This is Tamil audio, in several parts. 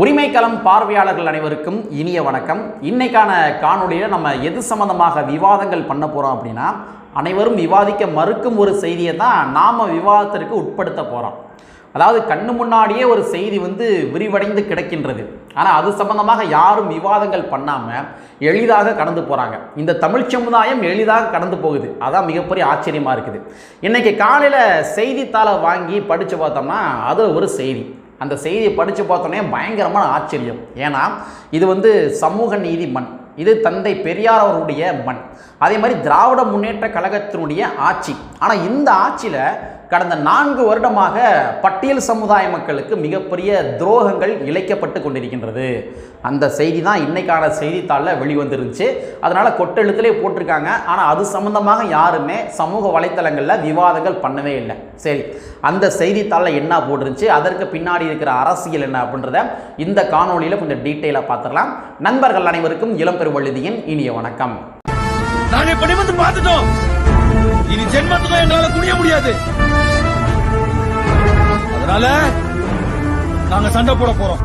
உரிமைக்களம் பார்வையாளர்கள் அனைவருக்கும் இனிய வணக்கம். இன்னைக்கான காணொளியில் நம்ம எது சம்பந்தமாக விவாதங்கள் பண்ண போகிறோம் அப்படின்னா அனைவரும் விவாதிக்க மறுக்கும் ஒரு செய்தியை தான் நாம் விவாதத்திற்கு உட்படுத்த போகிறோம் அதாவது கண்ணு முன்னாடியே ஒரு செய்தி வந்து விரிவடைந்து கிடக்கின்றது. ஆனால் அது சம்பந்தமாக யாரும் விவாதங்கள் பண்ணாமல் எளிதாக கடந்து போகிறாங்க இந்த தமிழ் சமுதாயம் எளிதாக கடந்து போகுது. அதான் மிகப்பெரிய ஆச்சரியமாக இருக்குது. இன்றைக்கி காலையில் செய்தித்தாளை வாங்கி படித்து பார்த்தோம்னா அது ஒரு செய்தி. அந்த செய்தியை படித்து பார்த்தோன்னே பயங்கரமான ஆச்சரியம். ஏன்னா இது வந்து சமூக நீதி மண். இது தந்தை பெரியார் அவருடைய மண். அதே மாதிரி திராவிட முன்னேற்ற கழகத்தினுடைய ஆட்சி. ஆனால் இந்த ஆட்சியில் கடந்த நான்கு வருடமாக பட்டியல் சமுதாய மக்களுக்கு மிகப்பெரிய துரோகங்கள் இழைக்கப்பட்டு கொண்டிருக்கின்றது. அந்த செய்தி தான் இன்னைக்கான செய்தித்தாளில் வெளிவந்துருந்துச்சு. அதனால் கொட்டெழுத்துலேயே போட்டிருக்காங்க. ஆனால் அது சம்மந்தமாக யாருமே சமூக வலைத்தளங்களில் விவாதங்கள் பண்ணவே இல்லை. சரி அந்த செய்தித்தாளில் என்ன போட்டுருந்துச்சு? அதற்கு பின்னாடி இருக்கிற அரசியல் என்ன அப்படின்றத இந்த காணொளியில் கொஞ்சம் டீட்டெயிலாக பார்த்துடலாம். நண்பர்கள் அனைவருக்கும் இளம்பெருவழுதியின் இனிய வணக்கம். நாங்கள் இப்ப நிமிர்ந்து பார்த்துட்டோம். இனி ஜென்மத்துக்கும் எங்களால குனிய முடியாது. அதனால நாங்க சண்டை போட போறோம்.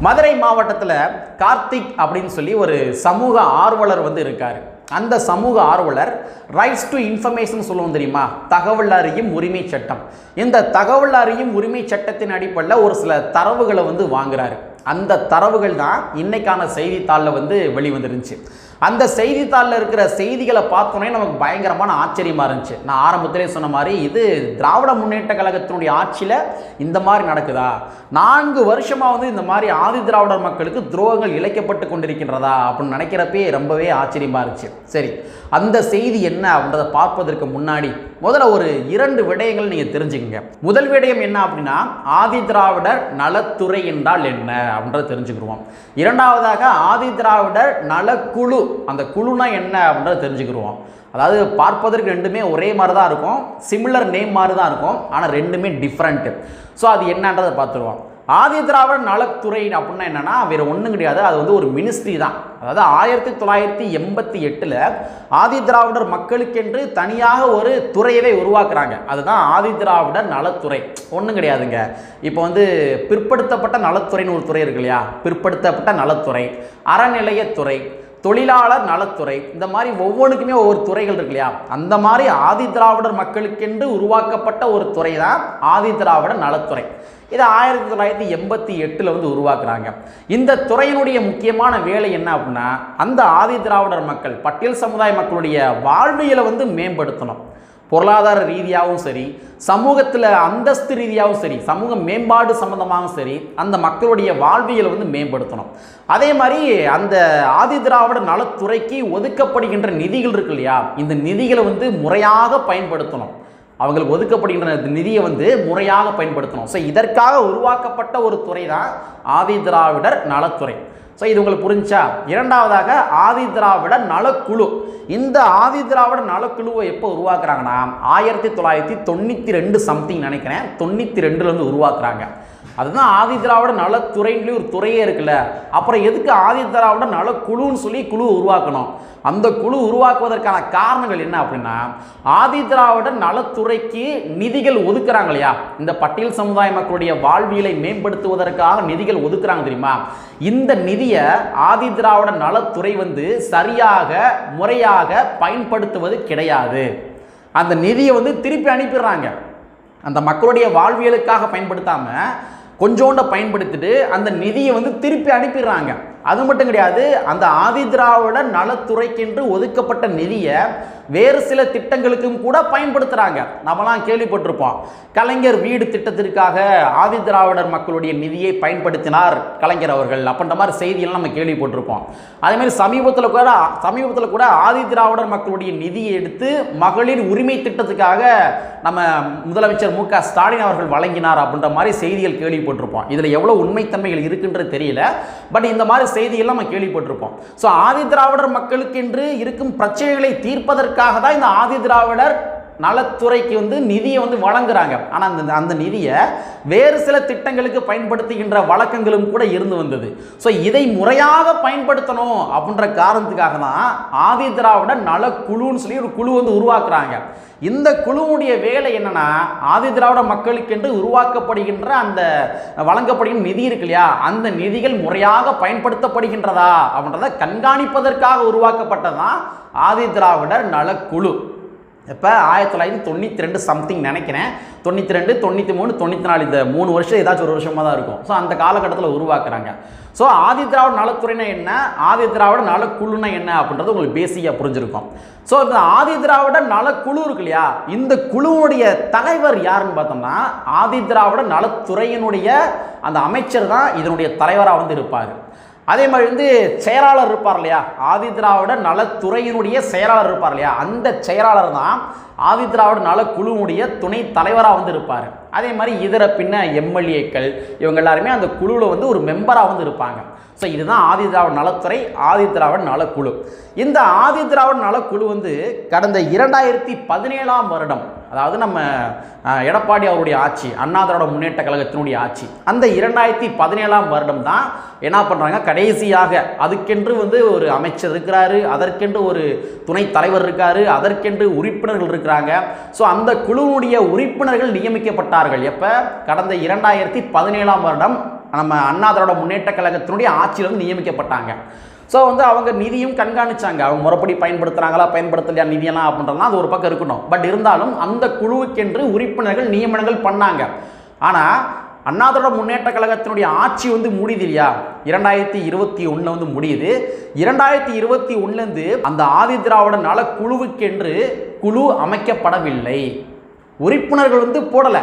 மதுரை மாவட்டத்தில் கார்த்திக் அப்படின்னு சொல்லி ஒரு சமூக ஆர்வலர் வந்து இருக்கார். அந்த சமூக ஆர்வலர் ரைட்ஸ் டு இன்ஃபர்மேஷன் சொல்லுவோம் தெரியுமா? தகவல் அறியும் உரிமை சட்டம். இந்த தகவல் அறியும் உரிமை சட்டத்தின் அடிப்படையில் ஒரு சில தரவுகளை வந்து வாங்குறாரு. அந்த தரவுகள் தான் இன்றைக்கான செய்தித்தாளில் வந்து வெளிவந்துருந்துச்சு. அந்த செய்தித்தாளில் இருக்கிற செய்திகளை பார்த்தோன்னே நமக்கு பயங்கரமான ஆச்சரியமாக இருந்துச்சு. நான் ஆரம்பத்திலே சொன்ன மாதிரி இது திராவிட முன்னேற்ற கழகத்தினுடைய ஆட்சியில் இந்த மாதிரி நடக்குதா? நான்கு வருஷமாக வந்து இந்த மாதிரி ஆதி திராவிடர் மக்களுக்கு துரோகங்கள் இழைக்கப்பட்டு கொண்டிருக்கின்றதா? அப்படின்னு நினைக்கிறப்பே ரொம்பவே ஆச்சரியமாக இருந்துச்சு. சரி அந்த செய்தி என்ன அப்படின்றத பார்ப்பதற்கு முன்னாடி முதல்ல ஒரு இரண்டு விடயங்கள் நீங்கள் தெரிஞ்சுக்கங்க. முதல் விடயம் என்ன அப்படின்னா ஆதி திராவிடர் நலத்துறை என்றால் என்ன அப்படின்றத தெரிஞ்சுக்கிடுவோம் இரண்டாவதாக ஆதி திராவிடர் நலக்குழு அந்த குழுனா என்ன அப்படின்றத தெரிஞ்சுக்கிடுவோம் அதாவது பார்ப்பதற்கு ரெண்டுமே ஒரே மாதிரி தான் இருக்கும் சிமிலர் நேம் மாதிரி தான் இருக்கும் ஆனால் ரெண்டுமே டிஃப்ரெண்ட்டு ஸோ அது என்னன்றதை பார்த்துருவோம். ஆதி திராவிட நலத்துறை அப்படின்னா என்னன்னா வேற ஒன்றும் கிடையாது. அது வந்து ஒரு மினிஸ்ட்ரி தான். அதாவது ஆயிரத்தி தொள்ளாயிரத்தி எண்பத்தி எட்டில் ஆதி திராவிடர் மக்களுக்கென்று தனியாக ஒரு துறையவே உருவாக்குறாங்க. அதுதான் ஆதி திராவிடர் நலத்துறை. ஒன்றும் கிடையாதுங்க. இப்போ வந்து பிற்படுத்தப்பட்ட நலத்துறைன்னு ஒரு துறை இருக்கு இல்லையா? பிற்படுத்தப்பட்ட நலத்துறை அறநிலையத்துறை தொழிலாளர் நலத்துறை இந்த மாதிரி ஒவ்வொன்றுக்குமே ஒவ்வொரு துறைகள் இருக்கு இல்லையா? அந்த மாதிரி ஆதி திராவிடர் மக்களுக்கென்று உருவாக்கப்பட்ட ஒரு துறை தான் ஆதி திராவிடர் நலத்துறை. இது ஆயிரத்தி தொள்ளாயிரத்தி எண்பத்தி எட்டில் வந்து உருவாக்குறாங்க. இந்த துறையினுடைய முக்கியமான வேலை என்ன அப்படின்னா அந்த ஆதி திராவிடர் மக்கள் பட்டியல் சமுதாய மக்களுடைய வாழ்வியலை வந்து மேம்படுத்தணும். பொருளாதார ரீதியாகவும் சரி சமூகத்தில் அந்தஸ்து ரீதியாகவும் சரி சமூக மேம்பாடு சம்மந்தமாகவும் சரி அந்த மக்களுடைய வாழ்வியலை வந்து மேம்படுத்தணும். அதே மாதிரி அந்த ஆதி திராவிட நலத்துறைக்கு ஒதுக்கப்படுகின்ற நிதிகள் இருக்கு இல்லையா? இந்த நிதிகளை வந்து முறையாக பயன்படுத்தணும். அவங்களுக்கு ஒதுக்கப்படுகின்ற நிதியை வந்து முறையாக பயன்படுத்தணும். ஸோ இதற்காக உருவாக்கப்பட்ட ஒரு துறை தான் ஆதி திராவிடர் நலத்துறை. ஸோ இது உங்களுக்கு புரிஞ்சா? இரண்டாவதாக ஆதி திராவிட நலக்குழு. இந்த ஆதி திராவிட நலக்குழுவை எப்போ உருவாக்குறாங்கன்னா? ஆயிரத்தி தொள்ளாயிரத்தி தொண்ணூற்றி ரெண்டு சம்திங் நினைக்கிறேன். தொண்ணூற்றி ரெண்டுலேருந்து உருவாக்குறாங்க. அதுதான் ஆதி திராவிட நலத்துறைன்னு ஒரு துறையே இருக்குல்ல. அப்புறம் எதுக்கு ஆதி திராவிட நலக்குழுன்னு சொல்லி குழு உருவாக்கணும்? அந்த குழு உருவாக்குவதற்கான காரணங்கள் என்ன அப்படின்னா ஆதி திராவிட நலத்துறைக்கு நிதிகள் ஒதுக்குறாங்க இல்லையா? இந்த பட்டியல் சமுதாய மக்களுடைய வாழ்வியலை மேம்படுத்துவதற்காக நிதிகள் ஒதுக்குறாங்க தெரியுமா? இந்த நிதியை ஆதி திராவிட நலத்துறை வந்து சரியாக முறையாக பயன்படுத்துவது கிடையாது. அந்த நிதியை வந்து திருப்பி அனுப்பிடுறாங்க. அந்த மக்களுடைய வாழ்வியலுக்காக பயன்படுத்தாமல் கொஞ்சோண்ட பயன்படுத்திட்டு அந்த நிதியை வந்து திருப்பி அனுப்பிடுறாங்க. அது மட்டும் கிடையாது அந்த ஆதி திராவிட நலத்துறைக்கென்று ஒதுக்கப்பட்ட நிதியை வேறு சில திட்டங்களுக்கும் கூட பயன்படுத்துகிறாங்க நம்மலாம் கேள்விப்பட்டிருப்போம் கலைஞர் வீடு திட்டத்திற்காக ஆதி திராவிடர் மக்களுடைய நிதியை பயன்படுத்தினார் கலைஞர் அவர்கள். அப்படின்ற மாதிரி செய்தியெல்லாம் நம்ம கேள்விப்பட்டிருப்போம். அதேமாதிரி சமீபத்தில் கூட சமீபத்தில் கூட ஆதி திராவிடர் மக்களுடைய நிதியை எடுத்து மகளிர் உரிமை திட்டத்துக்காக நம்ம முதலமைச்சர் மு க ஸ்டாலின் அவர்கள் வழங்கினார் அப்படின்ற மாதிரி செய்திகள் கேள்விப்பட்டிருப்போம். இதில் எவ்வளோ உண்மைத்தன்மைகள் இருக்குன்றது தெரியல. பட் இந்த மாதிரி செய்தியெல்லாம் நம்ம கேள்விப்பட்டிருப்போம். ஸோ ஆதி திராவிடர் மக்களுக்கென்று இருக்கும் பிரச்சனைகளை தீர்ப்பதற்காக தான் இந்த ஆதி திராவிடர் நலத்துறைக்கு வந்து நிதியை வந்து வழங்குறாங்க. ஆனால் அந்த அந்த நிதியை வேறு சில திட்டங்களுக்கு பயன்படுத்துகின்ற வழக்கங்களும் கூட இருந்து வந்தது. ஸோ இதை முறையாக பயன்படுத்தணும் அப்படின்ற காரணத்துக்காக தான் ஆதி திராவிட நலக்குழுன்னு சொல்லி ஒரு குழு வந்து உருவாக்குறாங்க. இந்த குழுவுடைய வேலை என்னன்னா ஆதி திராவிட மக்களுக்கென்று உருவாக்கப்படுகின்ற அந்த வழங்கப்படுகின்ற நிதி இருக்கு இல்லையா? அந்த நிதிகள் முறையாக பயன்படுத்தப்படுகின்றதா அப்படின்றத கண்காணிப்பதற்காக உருவாக்கப்பட்டதான் ஆதி திராவிடர் நலக்குழு இப்போ ஆயிரத்தி தொள்ளாயிரத்தி தொண்ணூற்றி ரெண்டு சம்திங் நினைக்கிறேன். தொண்ணூற்றி ரெண்டு தொண்ணூற்றி மூணு தொண்ணூற்றி நாலு இந்த மூணு வருஷம் ஏதாச்சும் ஒரு வருஷமாக தான் இருக்கும். ஸோ அந்த காலகட்டத்தில் உருவாக்குறாங்க. ஸோ ஆதி திராவிட நலத்துறைனா என்ன? ஆதி திராவிட நலக்குழுனா என்ன அப்படின்றது உங்களுக்கு பேசிக்காக புரிஞ்சிருக்கும். ஸோ இந்த ஆதி திராவிட நலக்குழு இருக்கு இல்லையா? இந்த குழுவுடைய தலைவர் யாருன்னு பார்த்தோம்னா ஆதி திராவிட நலத்துறையினுடைய அந்த அமைச்சர் தான் இதனுடைய தலைவராக வந்து இருப்பார். அதே மாதிரி வந்து செயலாளர் இருப்பார் இல்லையா? ஆதி திராவிட நலத்துறையினுடைய செயலாளர் இருப்பார் இல்லையா? அந்த செயலாளர் தான் ஆதி திராவிட நலக்குழுவுடைய துணை தலைவராக வந்து இருப்பார். அதே மாதிரி இதர பின்ன எம்எல்ஏக்கள் இவங்க எல்லாருமே அந்த குழுவில் வந்து ஒரு மெம்பராக வந்து இருப்பாங்க. ஸோ இதுதான் ஆதி திராவிட நலத்துறை ஆதி திராவிட நலக்குழு. இந்த ஆதி திராவிட நலக்குழு வந்து கடந்த இரண்டாயிரத்தி பதினேழாம் வருடம் அதாவது நம்ம எடப்பாடி அவருடைய ஆட்சி அண்ணா திராவிட முன்னேற்ற கழகத்தினுடைய ஆட்சி அந்த இரண்டாயிரத்தி பதினேழாம் வருடம் தான் என்ன பண்ணுறாங்க கடைசியாக அதுக்கென்று வந்து ஒரு அமைச்சர் இருக்கிறாரு அதற்கென்று ஒரு துணைத் தலைவர் இருக்காரு அதற்கென்று உறுப்பினர்கள் இருக்கிறாங்க. ஸோ அந்த குழுவினுடைய உறுப்பினர்கள் நியமிக்கப்பட்டார்கள். எப்போ? கடந்த இரண்டாயிரத்தி பதினேழாம் வருடம் நம்ம அண்ணா திராவிட முன்னேற்ற கழகத்தினுடைய ஆட்சியிலிருந்து நியமிக்கப்பட்டாங்க. ஸோ வந்து அவங்க நிதியும் கண்காணிச்சாங்க. அவங்க முறைப்படி பயன்படுத்துகிறாங்களா பயன்படுத்தலையா நிதியெல்லாம் அப்படின்றதுலாம் அது ஒரு பக்கம் இருக்கணும். பட் இருந்தாலும் அந்த குழுவுக்கென்று உறுப்பினர்கள் நியமனங்கள் பண்ணாங்க. ஆனால் அண்ணாதிராவிட முன்னேற்ற கழகத்தினுடைய ஆட்சி வந்து முடியுது இல்லையா? இரண்டாயிரத்தி இருபத்தி ஒன்று வந்து முடியுது. இரண்டாயிரத்தி இருபத்தி ஒன்றுலேருந்து அந்த ஆதி திராவிட நல குழுவுக்கென்று குழு அமைக்கப்படவில்லை. உறுப்பினர்கள் வந்து போடலை.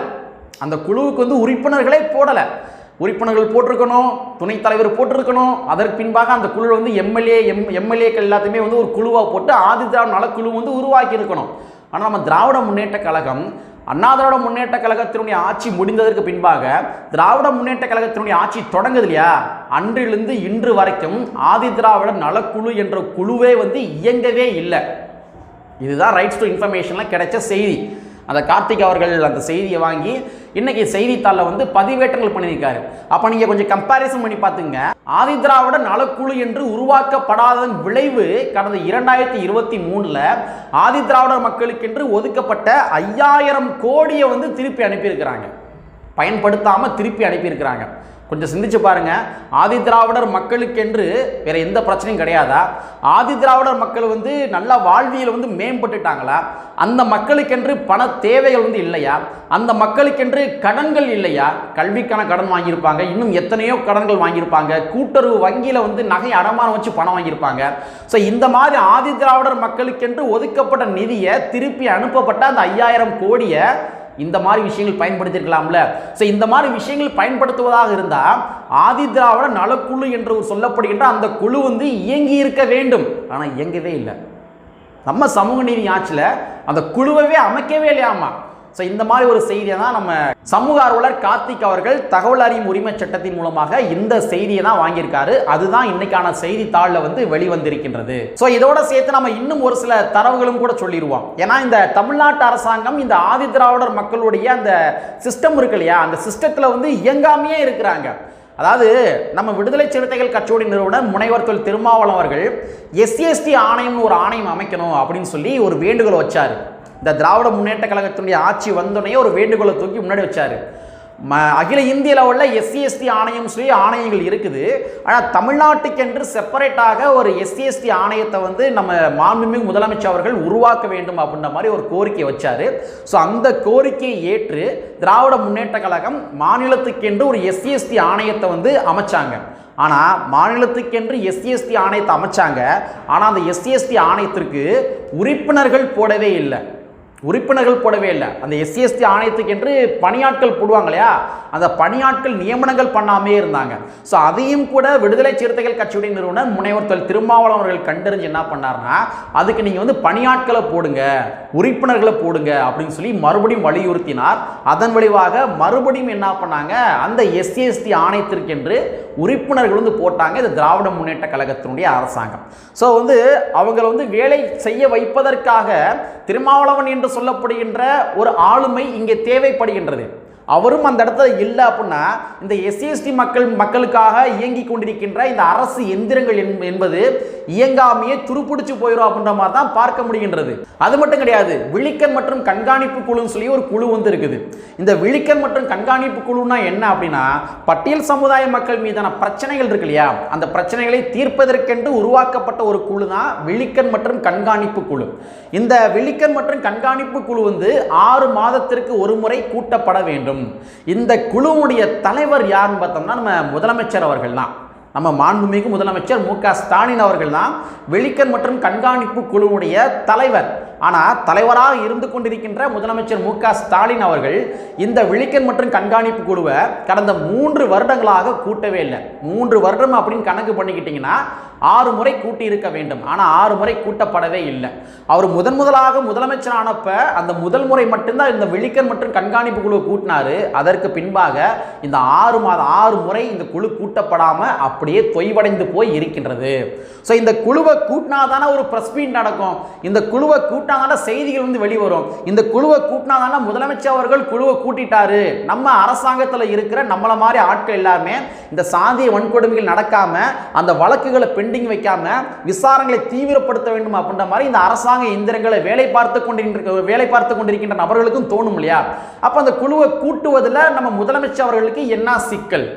அந்த குழுவுக்கு வந்து உறுப்பினர்களே போடலை. உறுப்பினர்கள் போட்டிருக்கணும் துணைத் தலைவர் போட்டிருக்கணும். அதற்கு பின்பாக அந்த குழுவில் வந்து எம்எல்ஏ எம் எம்எல்ஏக்கள் எல்லாத்தையுமே வந்து ஒரு குழுவாக போட்டு ஆதி திராவிட நலக்குழு வந்து உருவாக்கி இருக்கணும். ஆனால் நம்ம திராவிட முன்னேற்ற கழகம் அண்ணா திராவிட முன்னேற்ற கழகத்தினுடைய ஆட்சி முடிந்ததற்கு பின்பாக திராவிட முன்னேற்ற கழகத்தினுடைய ஆட்சி தொடங்குது இல்லையா? அன்றிலிருந்து இன்று வரைக்கும் ஆதி திராவிட நலக்குழு என்ற குழுவே வந்து இயங்கவே இல்லை. இதுதான் ரைட்ஸ் டு இன்ஃபர்மேஷனில் கிடைச்ச செய்தி. அந்த கார்த்திக் அவர்கள் அந்த செய்தியை வாங்கி இன்னைக்கு செய்தித்தாளில் வந்து பதிவேற்றங்கள் பண்ணியிருக்காரு. அப்போ நீங்கள் கொஞ்சம் கம்பாரிசன் பண்ணி பார்த்துங்க. ஆதி திராவிட நலக்குழு என்று உருவாக்கப்படாததன் விளைவு கடந்த இரண்டாயிரத்தி இருபத்தி மூணில் ஆதி திராவிட மக்களுக்கென்று ஒதுக்கப்பட்ட ஐயாயிரம் கோடியை வந்து திருப்பி அனுப்பியிருக்கிறாங்க. பயன்படுத்தாமல் திருப்பி அனுப்பியிருக்கிறாங்க. கொஞ்சம் சிந்திச்சு பாருங்க. ஆதி திராவிடர் மக்களுக்கென்று வேற எந்த பிரச்சனையும் கிடையாதா? ஆதி திராவிடர் மக்கள் வந்து நல்லா வாழ்வியல் வந்து மேம்பட்டுட்டாங்களா? அந்த மக்களுக்கென்று பண தேவைகள் வந்து இல்லையா? அந்த மக்களுக்கென்று கடன்கள் இல்லையா? கல்விக்கான கடன் வாங்கியிருப்பாங்க. இன்னும் எத்தனையோ கடன்கள் வாங்கியிருப்பாங்க. கூட்டுறவு வங்கியில் வந்து நகை அடமானம் வச்சு பணம் வாங்கியிருப்பாங்க. ஸோ இந்த மாதிரி ஆதி திராவிடர் மக்களுக்கென்று ஒதுக்கப்பட்ட நிதியை திருப்பி அனுப்பப்பட்ட அந்த ஐயாயிரம் கோடியை இந்த மாதிரி விஷயங்கள் பயன்படுத்தியிருக்கலாம்ல. ஸோ இந்த மாதிரி விஷயங்கள் பயன்படுத்துவதாக இருந்தால் ஆதி திராவிட நலக்குழு என்று சொல்லப்படுகின்ற அந்த குழு வந்து இயங்கி இருக்க வேண்டும். ஆனால் இயங்கவே இல்லை. நம்ம சமூக நீதி ஆட்சியில் அந்த குழுவவே அமைக்கவே இல்லையாமா? ஸோ இந்த மாதிரி ஒரு செய்தியை தான் நம்ம சமூக ஆர்வலர் கார்த்திக் அவர்கள் தகவல் அறியும் உரிமை சட்டத்தின் மூலமாக இந்த செய்தியை தான் வாங்கியிருக்காரு. அதுதான் இன்னைக்கான செய்தித்தாளில் வந்து வெளிவந்திருக்கின்றது. ஸோ இதோட சேர்த்து நம்ம இன்னும் ஒரு சில தரவுகளும் கூட சொல்லிடுவோம் ஏன்னா இந்த தமிழ்நாட்டு அரசாங்கம் இந்த ஆதி திராவிடர் மக்களுடைய அந்த சிஸ்டம் இருக்கு இல்லையா? அந்த சிஸ்டத்தில் வந்து இயங்காமையே இருக்கிறாங்க. அதாவது நம்ம விடுதலை சிறுத்தைகள் கட்சியோட நிறுவனர் முனைவர் தொல் திருமாவளம் அவர்கள் எஸ்சிஎஸ்டி ஆணையம்னு ஒரு ஆணையம் அமைக்கணும் அப்படின்னு சொல்லி ஒரு வேண்டுகோள் வச்சார். இந்த திராவிட முன்னேற்ற கழகத்தினுடைய ஆட்சி வந்தோடனே ஒரு வேண்டுகோளை தூக்கி முன்னாடி வச்சார். ம அகில இந்திய லெவலில் எஸ்சி எஸ்டி ஆணையம் சொல்லி ஆணையங்கள் இருக்குது. ஆனால் தமிழ்நாட்டுக்கென்று செப்பரேட்டாக ஒரு எஸ்சி எஸ்டி ஆணையத்தை வந்து நம்ம மாண்புமிகு முதலமைச்சர் அவர்கள் உருவாக்க வேண்டும் அப்படின்ற மாதிரி ஒரு கோரிக்கை வச்சார். ஸோ அந்த கோரிக்கையை ஏற்று திராவிட முன்னேற்ற கழகம் மாநிலத்துக்கென்று ஒரு எஸ்சி எஸ்டி ஆணையத்தை வந்து அமைச்சாங்க. ஆனால் மாநிலத்துக்கென்று எஸ்சிஎஸ்டி ஆணையத்தை அமைச்சாங்க. ஆனால் அந்த எஸ்சிஎஸ்டி ஆணையத்திற்கு உறுப்பினர்கள் போடவே இல்லை. உறுப்பினர்கள் போடவே இல்லை. அந்த எஸ்சிஎஸ்டி ஆணையத்துக்கு என்று பணியாட்கள் போடுவாங்க இல்லையா அந்த பணியாட்கள் நியமனங்கள் பண்ணாமே இருந்தாங்க. ஸோ அதையும் கூட விடுதலை சிறுத்தைகள் கட்சியுடைய நிறுவனர் முனைவர் தொல் திருமாவளவன் அவர்கள் கண்டறிஞ்சு என்ன பண்ணார்னா அதுக்கு நீங்கள் வந்து பணியாட்களை போடுங்க உறுப்பினர்களை போடுங்க அப்படின்னு சொல்லி மறுபடியும் வலியுறுத்தினார். அதன் விளைவாக மறுபடியும் என்ன பண்ணாங்க அந்த எஸ்சிஎஸ்டி ஆணையத்திற்கென்று உறுப்பினர்கள் வந்து போட்டாங்க இது திராவிட முன்னேற்ற கழகத்தினுடைய அரசாங்கம். ஸோ வந்து அவங்களை வந்து வேலை செய்ய வைப்பதற்காக திருமாவளவன் என்று சொல்லப்படுகின்ற ஒரு ஆளுமை இங்கே தேவைப்படுகின்றது. அவரும் அந்த இடத்துல இல்லை அப்படின்னா இந்த எஸ்சிஎஸ்டி மக்கள் மக்களுக்காக இயங்கி கொண்டிருக்கின்ற இந்த அரசு எந்திரங்கள் என்பது இயங்காமையே துருப்பிடிச்சு போயிடும் அப்படின்ற மாதிரி தான் பார்க்க முடிகின்றது. அது மட்டும் கிடையாது விழிக்கன் மற்றும் கண்காணிப்பு குழுன்னு சொல்லி ஒரு குழு வந்து இருக்குது. இந்த விழிக்கன் மற்றும் கண்காணிப்பு குழுனா என்ன அப்படின்னா பட்டியல் சமுதாய மக்கள் மீதான பிரச்சனைகள் இருக்கு இல்லையா? அந்த பிரச்சனைகளை தீர்ப்பதற்கென்று உருவாக்கப்பட்ட ஒரு குழு தான் விழிக்கன் மற்றும் கண்காணிப்பு குழு. இந்த விழிக்கன் மற்றும் கண்காணிப்பு குழு வந்து ஆறு மாதத்திற்கு ஒரு முறை கூட்டப்பட வேண்டும். இந்த குழுவுடைய தலைவர் யாருன்னு பார்த்தோம்னா நம்ம முதலமைச்சர் அவர்கள் தான் நம்ம மாண்புமிகு முதலமைச்சர் மு க ஸ்டாலின் அவர்கள் தான் வெளிக்கன் மற்றும் கண்காணிப்பு குழுவுடைய தலைவர். ஆனால் தலைவராக இருந்து கொண்டிருக்கின்ற முதலமைச்சர் மு ஸ்டாலின் அவர்கள் இந்த விழிக்கன் மற்றும் கண்காணிப்பு குழுவை கடந்த மூன்று வருடங்களாக கூட்டவே இல்லை. மூன்று வருடம் அப்படின்னு கணக்கு பண்ணிக்கிட்டிங்கன்னா ஆறு முறை கூட்டி இருக்க வேண்டும். ஆனால் ஆறு முறை கூட்டப்படவே இல்லை. அவர் முதன் முதலாக முதலமைச்சர் ஆனப்ப அந்த முதல் முறை மட்டும்தான் இந்த விழிக்கன் மற்றும் கண்காணிப்பு குழுவை கூட்டினாரு. அதற்கு பின்பாக இந்த ஆறு மாதம் ஆறு முறை இந்த குழு கூட்டப்படாமல் அப்படியே தொய்வடைந்து போய் இருக்கின்றது. ஸோ இந்த குழுவை கூட்டினாதானே ஒரு ப்ரெஸ் மீட் நடக்கும். இந்த குழுவை கூட்டினாதானே செய்திகள் வந்து வெளிவரும். இந்த குழுவை கூட்டினாங்கன்னா முதலமைச்சர் அவர்கள் குழுவை கூட்டிட்டாரு. நம்ம அரசாங்கத்தில் இருக்கிற நம்மளை மாதிரி ஆட்கள் எல்லாமே இந்த சாதிய வன்கொடுமைகள் நடக்காம அந்த வழக்குகளை பெண்டிங் வைக்காம விசாரணைகளை தீவிரப்படுத்த வேண்டும் அப்படின்ற மாதிரி இந்த அரசாங்க இயந்திரங்களை வேலை பார்த்து கொண்டிருக்கிற வேலை பார்த்து கொண்டிருக்கின்ற நபர்களுக்கும் தோணும் இல்லையா? அப்போ அந்த குழுவை கூட்டுவதில் நம்ம முதலமைச்சர் அவர்களுக்கு என்ன சிக்கல்?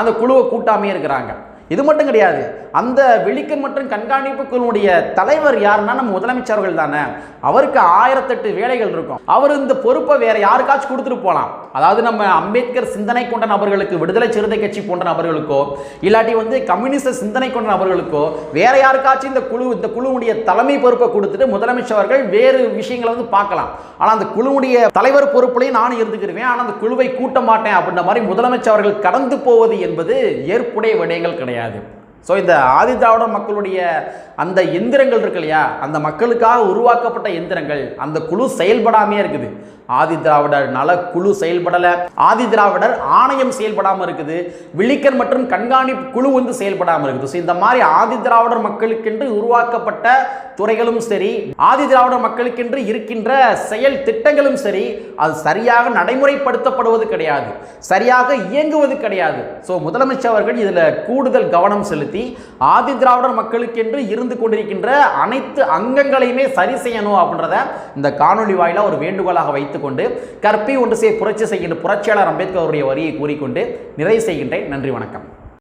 அந்த குழுவை கூட்டாமே இருக்கிறாங்க. இது மட்டும் கிடையாது. அந்த வெளிக்கண் மற்றும் கண்காணிப்பு குழுவுடைய தலைவர் யாருன்னா நம்ம முதலமைச்சர் அவர்கள் தானே. அவருக்கு ஆயிரத்தெட்டு வேலைகள் இருக்கும். அவர் இந்த பொறுப்பை வேற யாருக்காச்சும் கொடுத்துட்டு போகலாம் அதாவது நம்ம அம்பேத்கர் சிந்தனை கொண்ட நபர்களுக்கு விடுதலை சிறுத்தை கட்சி போன்ற நபர்களுக்கோ இல்லாட்டி வந்து கம்யூனிஸ்ட் சிந்தனை கொண்ட நபர்களுக்கோ வேற யாருக்காச்சும் இந்த குழு இந்த குழுவுடைய தலைமை பொறுப்பை கொடுத்துட்டு முதலமைச்சர் அவர்கள் வேறு விஷயங்களை வந்து பார்க்கலாம். ஆனால் அந்த குழுவுடைய தலைவர் பொறுப்புலையும் நானும் இருந்துக்கிருவேன். ஆனால் அந்த குழுவை கூட்ட மாட்டேன் அப்படின்ற மாதிரி முதலமைச்சர் அவர்கள் கடந்து போவது என்பது ஏற்புடைய விடயங்கள் கிடையாது. கிடையாது. ஸோ இந்த ஆதி திராவிட மக்களுடைய அந்த எந்திரங்கள் இருக்கு இல்லையா? அந்த மக்களுக்காக உருவாக்கப்பட்ட எந்திரங்கள் அந்த குழு செயல்படாமே இருக்குது. ஆதி திராவிடர் நல குழு செயல்படலை. ஆதி திராவிடர் ஆணையம் செயல்படாமல் இருக்குது. விழிக்கர் மற்றும் கண்காணிப்பு குழு வந்து செயல்படாமல் இருக்குது. ஸோ இந்த மாதிரி ஆதி திராவிடர் மக்களுக்கென்று உருவாக்கப்பட்ட துறைகளும் சரி ஆதி திராவிடர் மக்களுக்கென்று இருக்கின்ற செயல் திட்டங்களும் சரி அது சரியாக நடைமுறைப்படுத்தப்படுவது கிடையாது. சரியாக இயங்குவது கிடையாது. ஸோ முதலமைச்சர் அவர்கள் இதில் கூடுதல் கவனம் செலுத்தி ஆதி திராவிடர் மக்களுக்கென்று இருந்து கொண்டிருக்கின்ற அனைத்து அங்கங்களையுமே சரி செய்யணும் அப்படின்றத இந்த காணொளி வாயிலாக ஒரு வேண்டுகோளாக வைத்து வைத்துக்கொண்டு கற்பி ஒன்று செய்ய புரட்சி செய்கின்ற புரட்சியாளர் அம்பேத்கர் அவருடைய வரியை கூறிக்கொண்டு நிறைவு செய்கின்றேன். நன்றி வணக்கம்.